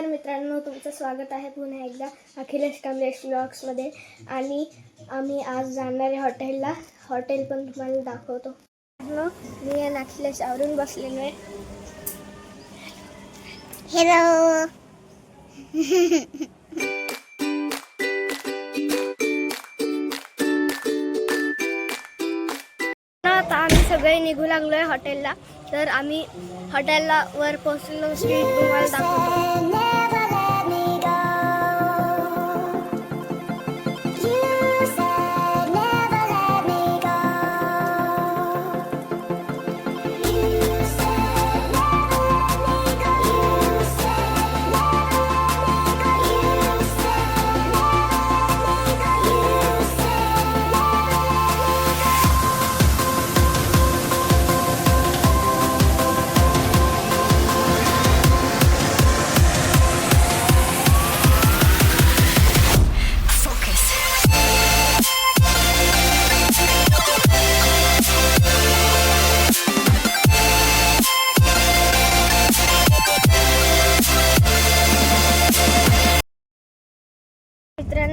नमस्कार मित्रांनो तुमचं स्वागत आहे पुन्हा एकदा अखिलेश कमलेश ब्लॉग्समध्ये आणि आम्ही आज जाणारे आहे हॉटेलला. हॉटेल पण तुम्हाला दाखवतो. मी आणि अखिलेश आवरून बसलेलो आहे. हॅलो आता आम्ही सगळे निघू लागलो आहे हॉटेलला. तर आम्ही हॉटेलला वर पोहोचलो स्ट्रीट तुम्हाला दाखवतो.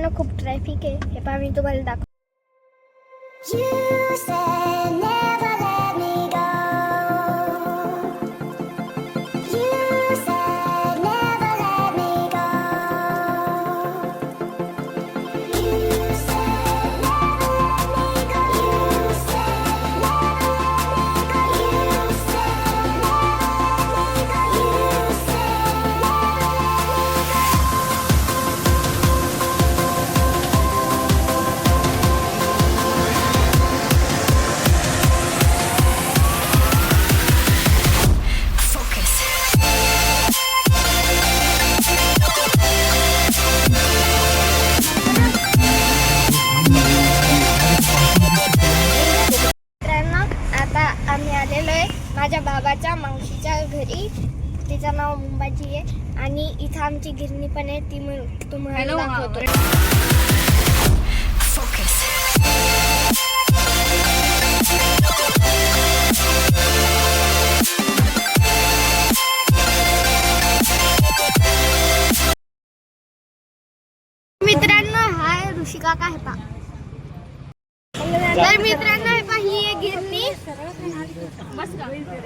मित्रांनो खूप ट्रॅफिक आहे हे पहा मी तुम्हाला दाखव माझ्या बाबाच्या मावशीच्या घरी. तिचं नाव मुंबाची आहे. आणि इथं आमची गिरणी पण आहे. ती मी तुम्हाला दाखवतो मित्रांनो हा. आहे ऋषी काका आहे पा तर मित्रांनो गिरणी.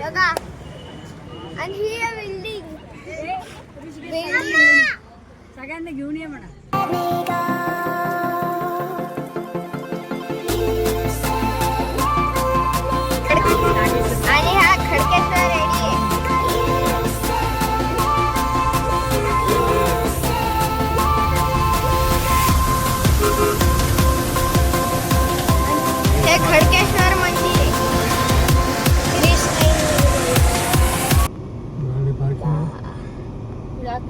बघा. आणि ही बिल्डिंग. सगळ्यांना घेऊन ये म्हणा. खडकेश्वर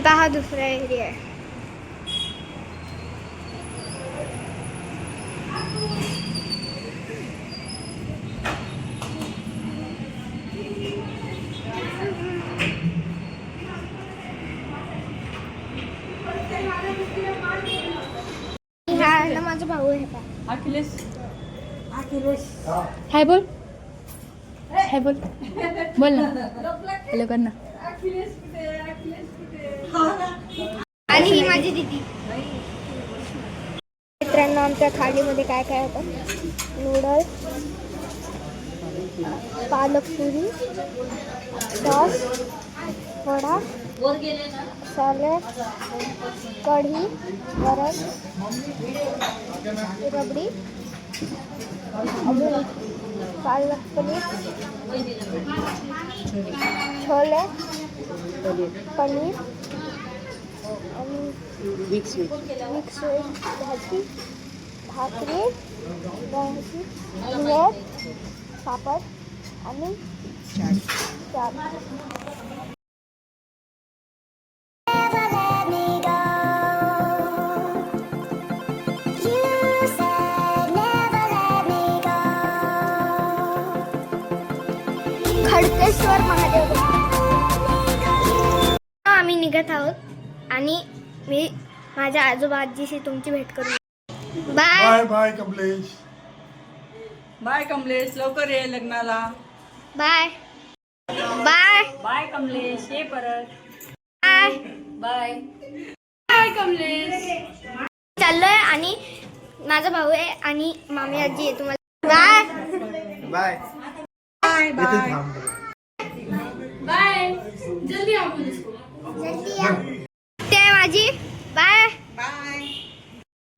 आता हा दुसरा एरिया आहे. हा ना माझा भाऊ आहे अखिलेश. हाय बोल. हाय बोल. बोल ना. हॅलो कर ना. आणि ही माझी दिदी. मित्रांनो आमच्या थालीमध्ये काय काय होतं? नूडल्स पालक पुरी सॉस वडा सॅलड कढी वरण रबडी पालक पनीर छोले पनीर आणि मिक्स मिक्स भाजी भाकरी भाजी ब्रेड पापड आणि चाट खडकेश्वर महादेव. आम्ही निघत आहोत आणि मी माझ्या आजोबा आजीशी तुमची भेट करू. Bye bye bye Kamlesh. Bye Kamlesh. लवकर ये लग्नाला. Bye bye bye Kamlesh. ये परत. बाय बाय चाललोय आणि माझा भाऊ आहे आणि मामी आजी आहे तुम्हाला. बाय बाय बाय बाय जल्दी या. ते माझी. बाय बाय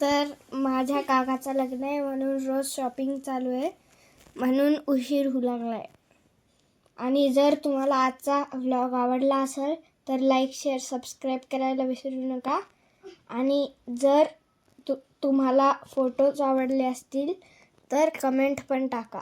तर माझ्या काकाचं लग्न आहे म्हणून रोज शॉपिंग चालू आहे. म्हणून उशीर होऊ लागला आहे आणि जर तुम्हाला आजचा व्लॉग आवडला असेल तर लाईक शेअर सबस्क्राईब करायला विसरू नका. आणि जर तु तुम्हाला फोटोज आवडले असतील तर कमेंट पण टाका.